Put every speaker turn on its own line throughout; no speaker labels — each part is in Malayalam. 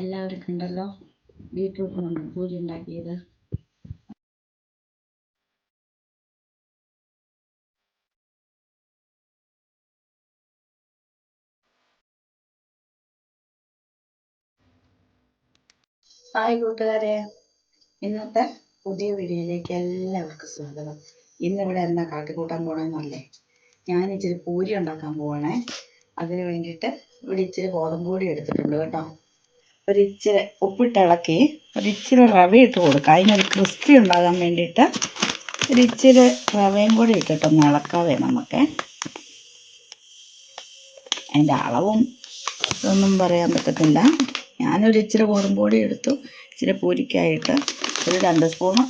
എല്ലാവരും കണ്ടല്ലോ ബീട്രൂട്ട് കൊണ്ട് പൂരി ഉണ്ടാക്കിയത്. ഹായ് കൂട്ടുകാരെ. ഇന്നത്തെ പുതിയ വീഡിയോയിലേക്ക് എല്ലാവർക്കും സ്വാഗതം. ഇന്നിവിടെ എന്താ കാട്ടിക്കൂട്ടാൻ പോണെന്നല്ലേ? ഞാൻ ഇച്ചിരി പൂരി ഉണ്ടാക്കാൻ പോവാണേ. അതിന് വേണ്ടിയിട്ട് ഇവിടെ ഇച്ചിരി ഗോതമ്പ് പൊടി എടുത്തിട്ടുണ്ട് കേട്ടോ. ഒരിച്ചിരി ഉപ്പിട്ടിളക്കി ഒരിച്ചിരി റവ ഇട്ട് കൊടുക്കുക. അതിനൊരു ക്രിസ്പി ഉണ്ടാകാൻ വേണ്ടിയിട്ട് ഒരിച്ചിരി റവയും കൂടി ഇട്ടിട്ടൊന്ന് ഇളക്കാവേ നമുക്ക്. അതിന്റെ അളവും ഇതൊന്നും പറയാൻ പറ്റത്തില്ല. ഞാനൊരു ഇച്ചിരി ഗോതമ്പ് പൊടി എടുത്തു. ഇച്ചിരി പൂരിക്കായിട്ട് ഒരു രണ്ട് സ്പൂണ്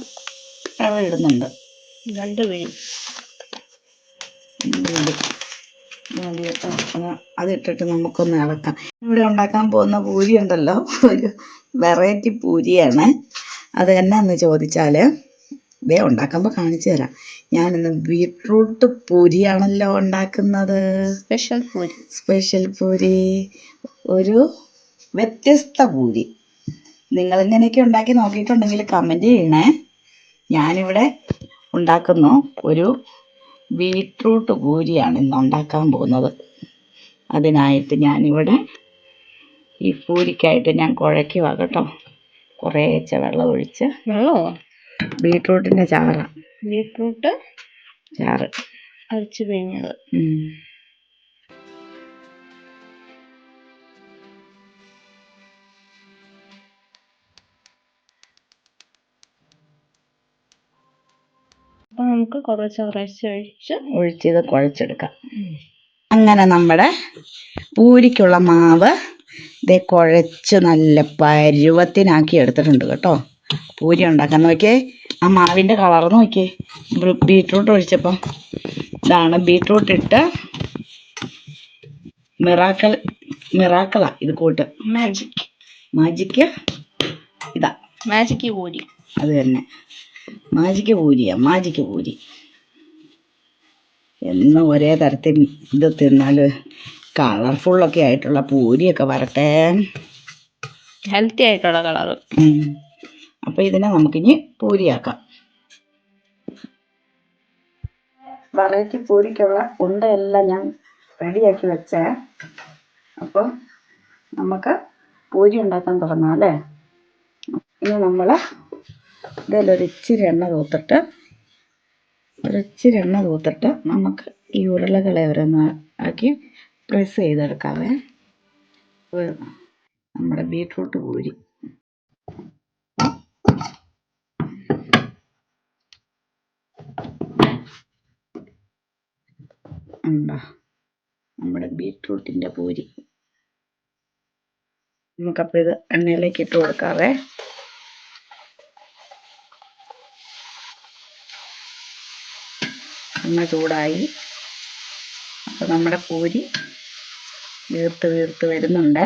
റവ ഇടുന്നുണ്ട്.
രണ്ട് വീഴും.
മതി. കേട്ടോ. ഒന്ന് അതിട്ടിട്ട് നമുക്കൊന്ന് ഇളക്കാം. ഇവിടെ ഉണ്ടാക്കാൻ പോകുന്ന പൂരി ഉണ്ടല്ലോ. ഒരു വെറൈറ്റി പൂരിയാണ്. അത് എന്നാന്ന് ചോദിച്ചാൽ ദേ ഉണ്ടാക്കുമ്പോൾ കാണിച്ചു തരാം. ഞാനിന്ന് ബീട്രൂട്ട് പൂരിയാണല്ലോ ഉണ്ടാക്കുന്നത്.
സ്പെഷ്യൽ പൂരി.
സ്പെഷ്യൽ പൂരി. ഒരു വ്യത്യസ്ത പൂരി. നിങ്ങൾ ഇങ്ങനെയൊക്കെ ഉണ്ടാക്കി നോക്കിയിട്ടുണ്ടെങ്കിൽ കമന്റ് ചെയ്യണേ. ഞാനിവിടെ ഉണ്ടാക്കുന്നു ഒരു ബീട്രൂട്ട് പൂരിയാണ് ഇന്ന് ഉണ്ടാക്കാൻ പോകുന്നത്. അതിനായിട്ട് ഞാനിവിടെ ഈ പൂരിക്കായിട്ട് ഞാൻ കുഴയ്ക്കുക കേട്ടോ കുറേശ്ശെ വെള്ളം ഒഴിച്ച്
വെള്ളമോ?
ബീട്രൂട്ടിന്റെ ചാറ്.
ബീട്രൂട്ട്
ചാറ്.
അരച്ച് പിഴിഞ്ഞത് അപ്പൊ നമുക്ക് കുറച്ച് കുറച്ച് ഒഴിച്ച്
ഒഴിച്ചത് കുഴച്ചെടുക്കാം. അങ്ങനെ നമ്മുടെ പൂരിക്കുള്ള മാവ് ഇതേ കുഴച്ച് നല്ല പരുവത്തിനാക്കി എടുത്തിട്ടുണ്ട് കേട്ടോ. പൂരി ഉണ്ടാക്കാൻ നോക്കിയേ. ആ മാവിന്റെ കളർ നോക്കിയേ. ബീട്രൂട്ട് ഒഴിച്ചപ്പോൾ ഇതാണ് ബീട്രൂട്ട് ഇട്ട് മിറാക്കൾ മിറാക്കളാ ഇത് കൂട്ട്.
മാജിക്
മാജിക്ക് ഇതാ.
മാജിക് പൂരി.
അത് തന്നെ. മാജിക്ക് പൂരിയാ മാജിക്ക് പൂരി. എന്നും ഒരേ തരത്തിൽ ഇത് തിന്നാൽ കളർഫുള്ളൊക്കെ ആയിട്ടുള്ള പൂരിയൊക്കെ വരട്ടെ.
ഹെൽത്തി ആയിട്ടുള്ള കളർ
അപ്പോൾ അപ്പൊ ഇതിനെ നമുക്കിനി പൂരിയാക്കാം. വെറൈറ്റി പൂരിക്കുള്ള ഉണ്ടയെല്ലാം ഞാൻ റെഡിയാക്കി വെച്ചേ. അപ്പം നമുക്ക് പൂരി ഉണ്ടാക്കാൻ തുടങ്ങാം അല്ലേ? ഇനി നമ്മൾ ഇതിലൊരു ഇച്ചിരി എണ്ണ തൂത്തിട്ട് ഒരിച്ചിരി എണ്ണ തൂത്തിട്ട് നമുക്ക് ഈ ഉരുളകളെ ഓരോന്ന് ആക്കി പ്രസ് ചെയ്തെടുക്കാവേ. നമ്മുടെ ബീട്രൂട്ട് പൂരി. ഉണ്ടോ നമ്മുടെ ബീട്രൂട്ടിന്റെ പൂരി. നമുക്കപ്പോൾ ഇത് എണ്ണയിലേക്ക് ഇട്ട് കൊടുക്കാവേ. എണ്ണ ചൂടായി. അപ്പോൾ നമ്മുടെ പൂരി വീർത്ത് വീർത്ത് വരുന്നുണ്ട്.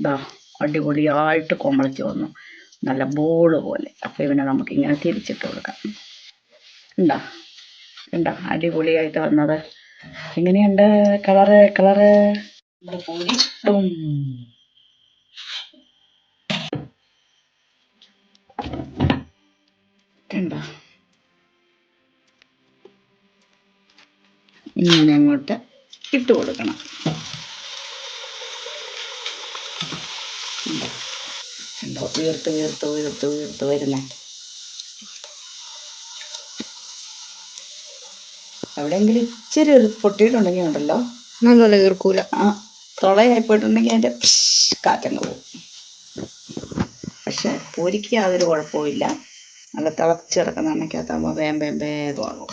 ഇതാ അടിപൊളിയായിട്ട് കൊമളിച്ച് വന്നു. നല്ല ബോൾ പോലെ. അപ്പോൾ ഇവനെ നമുക്കിങ്ങനെ തിരിച്ചിട്ട് കൊടുക്കാം. ഉണ്ടോ ഉണ്ടോ അടിപൊളിയായിട്ട് വന്നത്. എങ്ങനെയുണ്ട് കളറ്? കളറ്? നമ്മുടെ പൂരി. കണ്ടോ? ഇങ്ങനെ അങ്ങോട്ട് ഇട്ട് കൊടുക്കണം. ഉണ്ടോ? ഉയർത്ത് ഉയർത്ത് ഉയർത്ത് ഉയർത്ത് വരുന്ന. എവിടെയെങ്കിലും ഇച്ചിരി ഒരു പൊട്ടിയിട്ടുണ്ടെങ്കിൽ ഉണ്ടല്ലോ?
നല്ലപോലെ ഈർക്കൂല
ആ തുളയായി പോയിട്ടുണ്ടെങ്കിൽ അതിന്റെ കാറ്റങ്ങ് പോകും പക്ഷെ പൂരിക്ക് യാതൊരു കുഴപ്പമില്ല നല്ല തിളച്ച് കിടക്കുന്ന എണ്ണയ്ക്കകത്താകുമ്പോൾ വേം വേം വേഗമാകും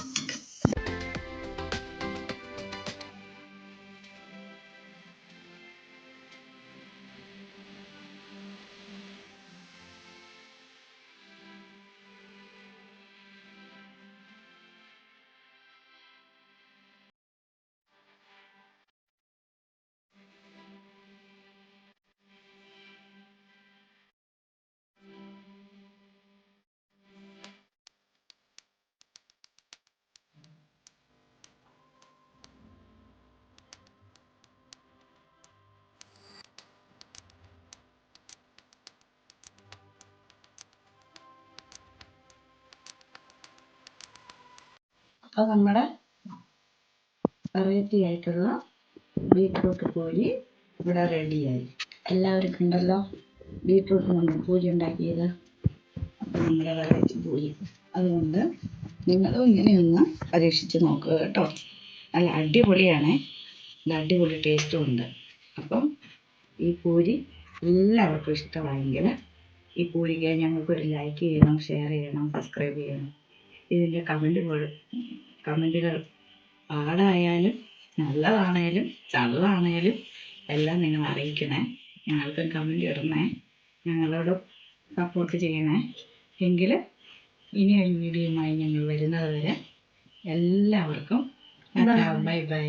അപ്പോൾ നമ്മുടെ വെറൈറ്റി ആയിട്ടുള്ള ബീറ്റ്റൂട്ട് പൂരി ഇവിടെ റെഡിയായി എല്ലാവർക്കും ഉണ്ടല്ലോ? ബീറ്റ്റൂട്ട് കൊണ്ട് പൂരി ഉണ്ടാക്കിയത്. അപ്പോൾ നമ്മുടെ വെറൈറ്റി പൂരി അതുകൊണ്ട് നിങ്ങളും ഇങ്ങനെയൊന്ന് പരീക്ഷിച്ച് നോക്കുക കേട്ടോ. നല്ല അടിപൊളിയാണേ. നല്ല അടിപൊളി ടേസ്റ്റും ഉണ്ട്. അപ്പം ഈ പൂരി എല്ലാവർക്കും ഇഷ്ടമായെങ്കിൽ ഈ പൂരിക്ക് ഞങ്ങൾക്കൊരു ലൈക്ക് ചെയ്യണം ഷെയർ ചെയ്യണം സബ്സ്ക്രൈബ് ചെയ്യണം. ഇതിന്റെ കമന്റുകൾ കമന്റുകൾ. പാടായാലും നല്ലതാണേലും ചള്ളാണേലും എല്ലാം നിങ്ങൾ അറിയിക്കണേ. ഞങ്ങൾക്ക് കമന്റ് ഇടണേ. ഞങ്ങളോട് സപ്പോർട്ട് ചെയ്യണേ. എങ്കിൽ ഇനി ഒരു വീഡിയോയുമായി ഞങ്ങൾ വരുന്നത് വരെ എല്ലാവർക്കും ബൈ ബൈ